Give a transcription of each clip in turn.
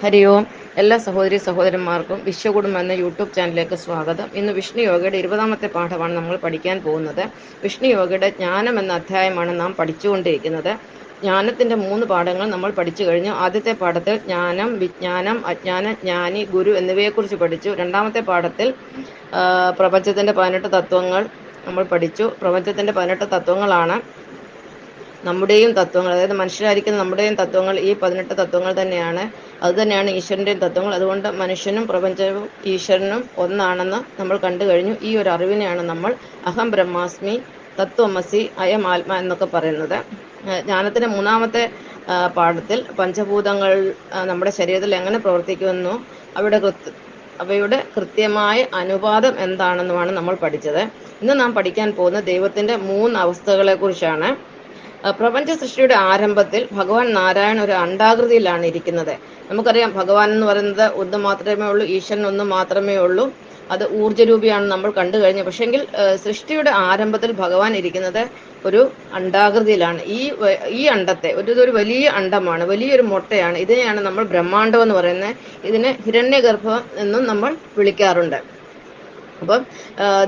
ഹരി ഓം എല്ലാ സഹോദരി സഹോദരന്മാർക്കും വിശ്വകുടുംബം എന്ന യൂട്യൂബ് ചാനലിലേക്ക് സ്വാഗതം. ഇന്ന് വിഷ്ണു യോഗയുടെ ഇരുപതാമത്തെ പാഠമാണ് നമ്മൾ പഠിക്കാൻ പോകുന്നത്. വിഷ്ണു യോഗയുടെ ജ്ഞാനം എന്ന അധ്യായമാണ് നാം പഠിച്ചുകൊണ്ടിരിക്കുന്നത്. ജ്ഞാനത്തിന്റെ മൂന്ന് പാഠങ്ങൾ നമ്മൾ പഠിച്ചു കഴിഞ്ഞു. ആദ്യത്തെ പാഠത്തിൽ ജ്ഞാനം വിജ്ഞാനം അജ്ഞാന ജ്ഞാനി ഗുരു എന്നിവയെക്കുറിച്ച് പഠിച്ചു. രണ്ടാമത്തെ പാഠത്തിൽ പ്രപഞ്ചത്തിന്റെ പതിനെട്ട് തത്വങ്ങൾ നമ്മൾ പഠിച്ചു. പ്രപഞ്ചത്തിന്റെ പതിനെട്ട് തത്വങ്ങളാണ് നമ്മുടെയും തത്വങ്ങൾ അതായത് മനുഷ്യരായിരിക്കുന്ന നമ്മുടെയും തത്വങ്ങൾ ഈ പതിനെട്ട് തത്വങ്ങൾ തന്നെയാണ്. അത് തന്നെയാണ് ഈശ്വരന്റെയും തത്വങ്ങൾ. അതുകൊണ്ട് മനുഷ്യനും പ്രപഞ്ചവും ഈശ്വരനും ഒന്നാണെന്ന് നമ്മൾ കണ്ടു കഴിഞ്ഞു. ഈ ഒരു അറിവിനെയാണ് നമ്മൾ അഹം ബ്രഹ്മാസ്മി തത്വമസി അയം ആത്മ എന്നൊക്കെ പറയുന്നത്. ജ്ഞാനത്തിന്റെ മൂന്നാമത്തെ പാഠത്തിൽ പഞ്ചഭൂതങ്ങൾ നമ്മുടെ ശരീരത്തിൽ എങ്ങനെ പ്രവർത്തിക്കുന്നു അവിടെ അവയുടെ കൃത്യമായ അനുപാതം എന്താണെന്നുമാണ് നമ്മൾ പഠിച്ചത്. ഇന്ന് നാം പഠിക്കാൻ പോകുന്ന ദൈവത്തിന്റെ മൂന്ന് അവസ്ഥകളെ കുറിച്ചാണ് അഹ് പ്രപഞ്ച സൃഷ്ടിയുടെ ആരംഭത്തിൽ ഭഗവാൻ നാരായണ ഒരു അണ്ടാകൃതിയിലാണ് ഇരിക്കുന്നത്. നമുക്കറിയാം ഭഗവാൻ എന്ന് പറയുന്നത് ഒന്ന് മാത്രമേ ഉള്ളൂ ഈശ്വരൻ ഒന്ന് മാത്രമേ ഉള്ളൂ. അത് ഊർജരൂപിയാണ് നമ്മൾ കണ്ടു കഴിഞ്ഞു പക്ഷെങ്കിൽ സൃഷ്ടിയുടെ ആരംഭത്തിൽ ഭഗവാൻ ഇരിക്കുന്നത് ഒരു അണ്ടാകൃതിയിലാണ് ഈ ഈ അണ്ടത്തെ ഒരു ഇതൊരു വലിയ അണ്ടമാണ് വലിയൊരു മുട്ടയാണ്. ഇതിനെയാണ് നമ്മൾ ബ്രഹ്മാണ്ടം എന്ന് പറയുന്നത്. ഇതിനെ ഹിരണ്യഗർഭം എന്നും നമ്മൾ വിളിക്കാറുണ്ട്. അപ്പം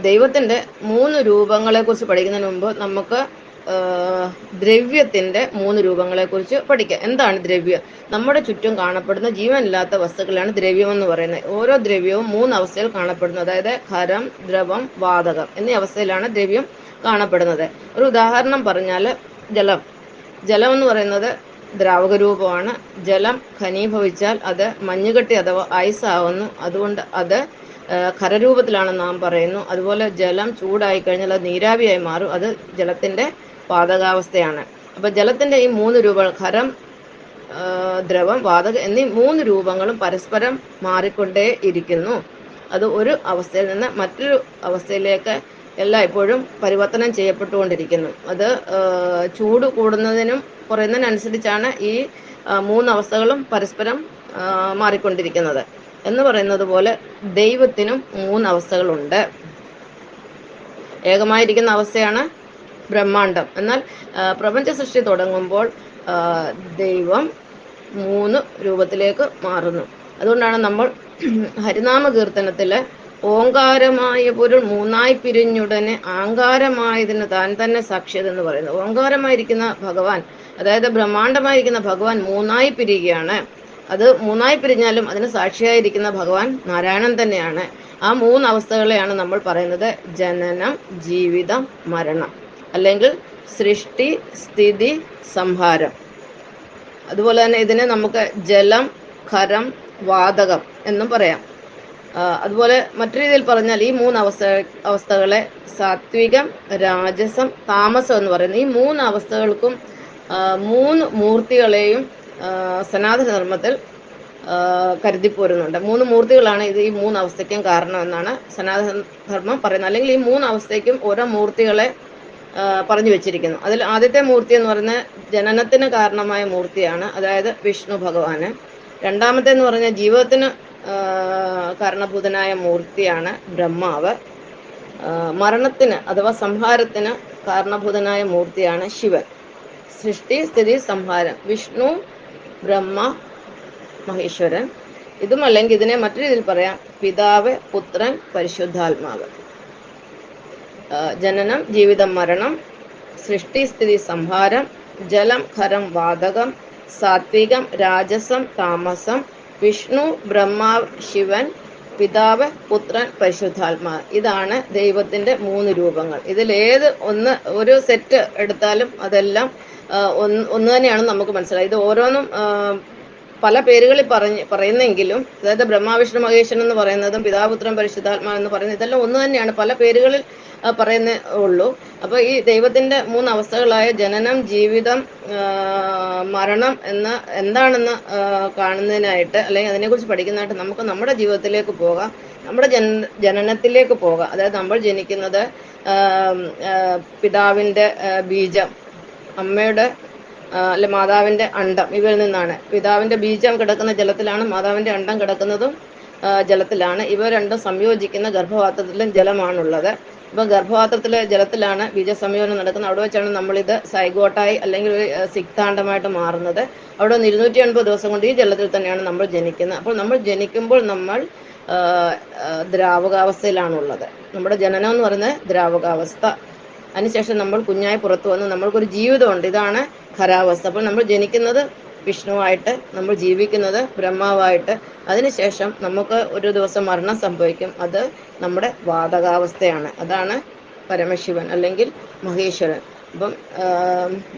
ദൈവത്തിന്റെ മൂന്ന് രൂപങ്ങളെ കുറിച്ച് പഠിക്കുന്നതിന് മുമ്പ് നമുക്ക് ദ്രവ്യത്തിന്റെ മൂന്ന് രൂപങ്ങളെ കുറിച്ച് പഠിക്കാം. എന്താണ് ദ്രവ്യം? നമ്മുടെ ചുറ്റും കാണപ്പെടുന്ന ജീവനില്ലാത്ത വസ്തുക്കളാണ് ദ്രവ്യം എന്ന് പറയുന്നത്. ഓരോ ദ്രവ്യവും മൂന്ന് അവസ്ഥയിൽ കാണപ്പെടുന്നു. അതായത് ഖരം ദ്രവം വാതകം എന്നീ അവസ്ഥയിലാണ് ദ്രവ്യം കാണപ്പെടുന്നത്. ഒരു ഉദാഹരണം പറഞ്ഞാൽ ജലം. ജലം എന്ന് പറയുന്നത് ദ്രാവക രൂപമാണ് ജലം ഖനീഭവിച്ചാൽ അത് മഞ്ഞുകെട്ടി അഥവാ ഐസ് ആവുന്നു. അതുകൊണ്ട് അത് ഖരരൂപത്തിലാണ് നാം പറയുന്നു. അതുപോലെ ജലം ചൂടായി കഴിഞ്ഞാൽ അത് നീരാവിയായി മാറും. അത് ജലത്തിന്റെ പാതകാവസ്ഥയാണ് അപ്പൊ ജലത്തിന്റെ ഈ മൂന്ന് രൂപങ്ങൾ ഖരം ദ്രവം വാതകം എന്നീ മൂന്ന് രൂപങ്ങളും പരസ്പരം മാറിക്കൊണ്ടേ ഇരിക്കുന്നു. അത് ഒരു അവസ്ഥയിൽ നിന്ന് മറ്റൊരു അവസ്ഥയിലേക്ക് എല്ലായ്പ്പോഴും പരിവർത്തനം ചെയ്യപ്പെട്ടുകൊണ്ടിരിക്കുന്നു. അത് ചൂട് കൂടുന്നതിനും കുറയുന്നതിനനുസരിച്ചാണ് ഈ മൂന്നവസ്ഥകളും പരസ്പരം മാറിക്കൊണ്ടിരിക്കുന്നത്. എന്ന് പറയുന്നത് പോലെ ദൈവത്തിനും മൂന്ന് അവസ്ഥകളുണ്ട്. ഏകമായിരിക്കുന്ന അവസ്ഥയാണ് ബ്രഹ്മാണ്ടം. എന്നാൽ പ്രപഞ്ച സൃഷ്ടി തുടങ്ങുമ്പോൾ ദൈവം മൂന്ന് രൂപത്തിലേക്ക് മാറുന്നു. അതുകൊണ്ടാണ് നമ്മൾ ഹരിനാമ കീർത്തനത്തിലെ ഓങ്കാരമായ പൊരുൾ മൂന്നായി പിരിഞ്ഞുടനെ ആങ്കാരമായതിന് താൻ തന്നെ സാക്ഷ്യത എന്ന് പറയുന്നത് ഓങ്കാരമായിരിക്കുന്ന ഭഗവാൻ അതായത് ബ്രഹ്മാണ്ടമായിരിക്കുന്ന ഭഗവാൻ മൂന്നായി പിരിയുകയാണ്. അത് മൂന്നായി പിരിഞ്ഞാലും അതിന് സാക്ഷിയായിരിക്കുന്ന ഭഗവാൻ നാരായണൻ തന്നെയാണ്. ആ മൂന്ന് അവസ്ഥകളെയാണ് നമ്മൾ പറയുന്നത്. ജനനം ജീവിതം മരണം. അല്ലെങ്കിൽ സൃഷ്ടി സ്ഥിതി സംഹാരം. അതുപോലെ തന്നെ ഇതിനെ നമുക്ക് ജലം ഖരം വാതകം എന്നും പറയാം. അതുപോലെ മറ്റു രീതിയിൽ പറഞ്ഞാൽ ഈ മൂന്ന് അവസ്ഥ അവസ്ഥകളെ സാത്വികം രാജസം താമസം എന്ന് പറയുന്നത്. ഈ മൂന്ന് അവസ്ഥകൾക്കും മൂന്ന് മൂർത്തികളെയും സനാതനധർമ്മത്തിൽ കരുതിപ്പോരുന്നുണ്ട്. മൂന്ന് മൂർത്തികളാണ് ഇത് ഈ മൂന്ന് അവസ്ഥയ്ക്കും കാരണം എന്നാണ് സനാതന ധർമ്മം പറയുന്നത്. അല്ലെങ്കിൽ ഈ മൂന്ന് അവസ്ഥയ്ക്കും ഓരോ മൂർത്തികളെ പറഞ്ഞു വെച്ചിരിക്കുന്നു. അതിൽ ആദ്യത്തെ മൂർത്തി എന്ന് പറഞ്ഞ ജനനത്തിന് കാരണമായ മൂർത്തിയാണ് അതായത് വിഷ്ണു ഭഗവാന്. രണ്ടാമത്തെ എന്ന് പറഞ്ഞ ജീവിതത്തിന് കാരണഭൂതനായ മൂർത്തിയാണ് ബ്രഹ്മാവ്. മരണത്തിന് അഥവാ സംഹാരത്തിന് കാരണഭൂതനായ മൂർത്തിയാണ് ശിവൻ. സൃഷ്ടി സ്ഥിതി സംഹാരം. വിഷ്ണു ബ്രഹ്മ മഹേശ്വരൻ. ഇതും അല്ലെങ്കിൽ ഇതിനെ മറ്റൊരു രീതിയിൽ പറയാം പിതാവ് പുത്രൻ പരിശുദ്ധാത്മാവ്. ജനനം ജീവിതം മരണം സൃഷ്ടി സ്ഥിതി സംഹാരം ജലം ഖരം വാതകം സാത്വികം രാജസം താമസം വിഷ്ണു ബ്രഹ്മാവ് ശിവൻ പിതാവ് പുത്രൻ പരിശുദ്ധാത്മാ. ഇതാണ് ദൈവത്തിന്റെ മൂന്ന് രൂപങ്ങൾ. ഇതിൽ ഏത് ഒന്ന് ഒരു സെറ്റ് എടുത്താലും അതെല്ലാം ഒന്ന് ഒന്ന് തന്നെയാണ് നമുക്ക് മനസ്സിലായി ഇത് ഓരോന്നും പല പേരുകളിൽ പറഞ്ഞ് പറയുന്നെങ്കിലും അതായത് ബ്രഹ്മാവിഷ്ണു മഹേശൻ എന്ന് പറയുന്നതും പിതാപുത്രൻ പരിശുദ്ധാത്മാ എന്ന് പറയുന്നത് ഇതെല്ലാം ഒന്ന് തന്നെയാണ്. പല പേരുകളിൽ പറയുന്ന ഉള്ളൂ. അപ്പൊ ഈ ദൈവത്തിന്റെ മൂന്ന് അവസ്ഥകളായ ജനനം ജീവിതം മരണം എന്ന എന്താണെന്ന് കാണുന്നതിനായിട്ട് അല്ലെങ്കിൽ അതിനെക്കുറിച്ച് പഠിക്കുന്നതായിട്ട് നമുക്ക് നമ്മുടെ ജീവിതത്തിലേക്ക് പോകാം. നമ്മുടെ ജന ജനനത്തിലേക്ക് പോകാം. അതായത് നമ്മൾ ജനിക്കുന്നത് പിതാവിന്റെ ബീജം അമ്മയുടെ അല്ലെ മാതാവിന്റെ അണ്ടം ഇവരിൽ നിന്നാണ്. പിതാവിന്റെ ബീജം കിടക്കുന്ന ജലത്തിലാണ് മാതാവിന്റെ അണ്ടം കിടക്കുന്നതും ജലത്തിലാണ്. ഇവ രണ്ടും സംയോജിക്കുന്ന ഗർഭപാത്രത്തിലും ജലമാണുള്ളത്. ഇപ്പൊ ഗർഭപാത്രത്തിലെ ജലത്തിലാണ് ബീജസംയോജനം നടക്കുന്നത്. അവിടെ വെച്ചാണ് നമ്മളിത് സൈഗോട്ടായി അല്ലെങ്കിൽ ഒരു സിക്താണ്ടമായിട്ട് മാറുന്നത്. അവിടെ നിന്ന് ഇരുന്നൂറ്റി എൺപത് ദിവസം കൊണ്ട് ഈ ജലത്തിൽ തന്നെയാണ് നമ്മൾ ജനിക്കുന്നത്. അപ്പോൾ നമ്മൾ ജനിക്കുമ്പോൾ നമ്മൾ ദ്രാവകാവസ്ഥയിലാണുള്ളത്. നമ്മുടെ ജനനം എന്ന് പറയുന്നത് ദ്രാവകാവസ്ഥ. അതിനുശേഷം നമ്മൾ കുഞ്ഞായി പുറത്തു വന്ന് നമ്മൾക്കൊരു ജീവിതമുണ്ട്. ഇതാണ് ഖരാവസ്ഥ അപ്പോൾ നമ്മൾ ജനിക്കുന്നത് വിഷ്ണുവായിട്ട് നമ്മൾ ജീവിക്കുന്നത് ബ്രഹ്മാവായിട്ട്. അതിനുശേഷം നമുക്ക് ഒരു ദിവസം മരണം സംഭവിക്കും. അത് നമ്മുടെ വാതകാവസ്ഥയാണ്. അതാണ് പരമശിവൻ അല്ലെങ്കിൽ മഹേശ്വരൻ. അപ്പം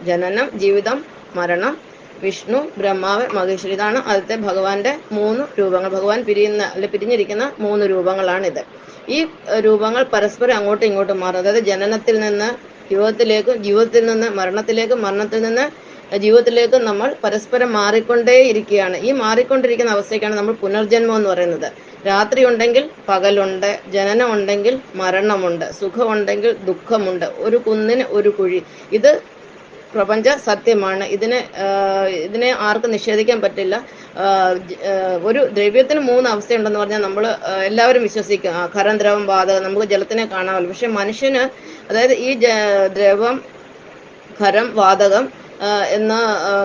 ജനനം ജീവിതം മരണം വിഷ്ണു ബ്രഹ്മാവ് മഹേശ്വരി ഇതാണ് ആദ്യത്തെ ഭഗവാന്റെ മൂന്ന് രൂപങ്ങൾ. ഭഗവാൻ പിരിയുന്ന അല്ലെ പിരിഞ്ഞിരിക്കുന്ന മൂന്ന് രൂപങ്ങളാണിത്. ഈ രൂപങ്ങൾ പരസ്പരം അങ്ങോട്ടും ഇങ്ങോട്ടും മാറും. അതായത് ജനനത്തിൽ നിന്ന് ജീവിതത്തിലേക്കും ജീവിതത്തിൽ നിന്ന് മരണത്തിലേക്കും മരണത്തിൽ നിന്ന് ജീവിതത്തിലേക്കും നമ്മൾ പരസ്പരം മാറിക്കൊണ്ടേയിരിക്കുകയാണ് ഈ മാറിക്കൊണ്ടിരിക്കുന്ന അവസ്ഥയ്ക്കാണ് നമ്മൾ പുനർജന്മം എന്ന് പറയുന്നത്. രാത്രി ഉണ്ടെങ്കിൽ പകലുണ്ട് ജനനം ഉണ്ടെങ്കിൽ മരണമുണ്ട് സുഖമുണ്ടെങ്കിൽ ദുഃഖമുണ്ട് ഒരു കുന്നിന് ഒരു കുഴി. ഇത് പ്രപഞ്ച സത്യമാണ്. ഇതിനെ ഇതിനെ ആർക്കും നിഷേധിക്കാൻ പറ്റില്ല. ഒരു ദ്രവ്യത്തിന് മൂന്ന് അവസ്ഥയുണ്ടെന്ന് പറഞ്ഞാൽ നമ്മൾ എല്ലാവരും വിശ്വസിക്കും. ഖരം ദ്രവം വാതകം നമുക്ക് ജലത്തിനെ കാണാമല്ലോ. പക്ഷെ മനുഷ്യന് അതായത് ഈ ദ്രവം ഖരം വാതകം എന്ന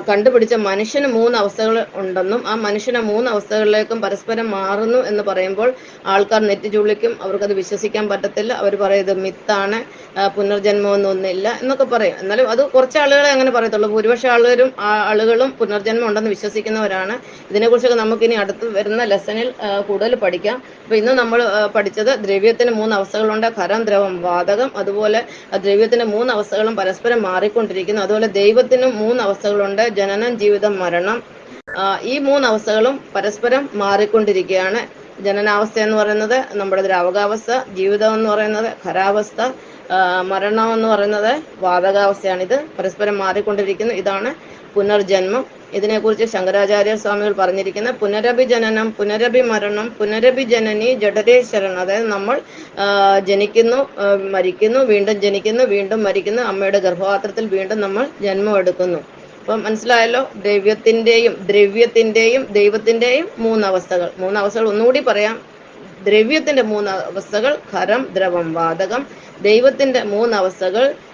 കണ്ടുപിടിച്ച മനുഷ്യന് മൂന്ന് അവസ്ഥകൾ ഉണ്ടെന്നും ആ മനുഷ്യനെ മൂന്ന് അവസ്ഥകളിലേക്കും പരസ്പരം മാറുന്നു എന്ന് പറയുമ്പോൾ ആൾക്കാർ നെറ്റി ചുള്ളിക്കും അവർക്കത് വിശ്വസിക്കാൻ പറ്റത്തില്ല. അവർ പറയും ഇത് മിത്താണ് പുനർജന്മമൊന്നും ഒന്നില്ല എന്നൊക്കെ പറയും. എന്നാലും അത് കുറച്ച് ആളുകളെ അങ്ങനെ പറയത്തുള്ളൂ. ഭൂരിപക്ഷ ആളുകളും ആളുകളും പുനർജന്മം ഉണ്ടെന്ന് വിശ്വസിക്കുന്നവരാണ്. ഇതിനെക്കുറിച്ചൊക്കെ നമുക്ക് ഇനി അടുത്ത് വരുന്ന ലെസണിൽ കൂടുതൽ പഠിക്കാം. അപ്പൊ ഇന്ന് നമ്മൾ പഠിച്ചത് ദ്രവ്യത്തിന് മൂന്ന് അവസ്ഥകളുണ്ട്. ഖരം ദ്രവം വാതകം. അതുപോലെ ദ്രവ്യത്തിന് മൂന്ന് അവസ്ഥകളും പരസ്പരം മാറിക്കൊണ്ടിരിക്കുന്നു. അതുപോലെ ദൈവത്തിനും മൂന്ന് അവസ്ഥകളുണ്ട്. ജനനം ജീവിതം മരണം. ഈ മൂന്ന് അവസ്ഥകളും പരസ്പരം മാറിക്കൊണ്ടിരിക്കുകയാണ്. ജനനാവസ്ഥ എന്ന് പറയുന്നത് നമ്മുടെ ദ്രാവകാവസ്ഥ ജീവിതം എന്ന് പറയുന്നത് ഖരാവസ്ഥ മരണം എന്ന് പറയുന്നത് വാതകാവസ്ഥയാണ് ഇത് പരസ്പരം മാറിക്കൊണ്ടിരിക്കുന്നു. ഇതാണ് പുനർജന്മം. ഇതിനെക്കുറിച്ച് ശങ്കരാചാര്യ സ്വാമികൾ പറഞ്ഞിരിക്കുന്ന പുനരഭിജനനം പുനരഭിമരണം പുനരഭിജനനി മരണം പുനരഭി ജനനി ജഡരേ അതായത് നമ്മൾ ജനിക്കുന്നു മരിക്കുന്നു വീണ്ടും ജനിക്കുന്നു വീണ്ടും മരിക്കുന്നു അമ്മയുടെ ഗർഭപാത്രത്തിൽ വീണ്ടും നമ്മൾ ജന്മം എടുക്കുന്നു. അപ്പം മനസ്സിലായല്ലോ? ദ്രവ്യത്തിന്റെയും ദ്രവ്യത്തിന്റെയും ദൈവത്തിന്റെയും മൂന്നവസ്ഥകൾ. മൂന്നവസ്ഥകൾ ഒന്നുകൂടി പറയാം. ദ്രവ്യത്തിന്റെ മൂന്ന് അവസ്ഥകൾ ഖരം ദ്രവം വാതകം. ദൈവത്തിന്റെ മൂന്ന് അവസ്ഥകൾ ആ,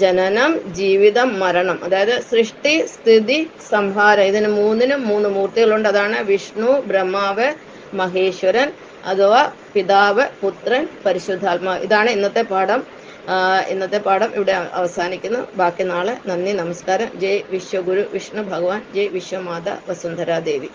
ജനനം ജീവിതം മരണം. അതായത് സൃഷ്ടി സ്ഥിതി സംഹാരം. ഇതിന് മൂന്നിനും മൂന്ന് മൂർത്തികളുണ്ട്. അതാണ് വിഷ്ണു ബ്രഹ്മാവ് മഹേശ്വരൻ അഥവാ പിതാവ് പുത്രൻ പരിശുദ്ധാത്മാവ് ഇതാണ് ഇന്നത്തെ പാഠം. ഇന്നത്തെ പാഠം ഇവിടെ അവസാനിക്കുന്നു. ബാക്കി നാളെ നന്ദി നമസ്കാരം. ജയ് വിശ്വഗുരു വിഷ്ണു ഭഗവാൻ ജയ് വിശ്വമാത വസുന്ധരാ ദേവി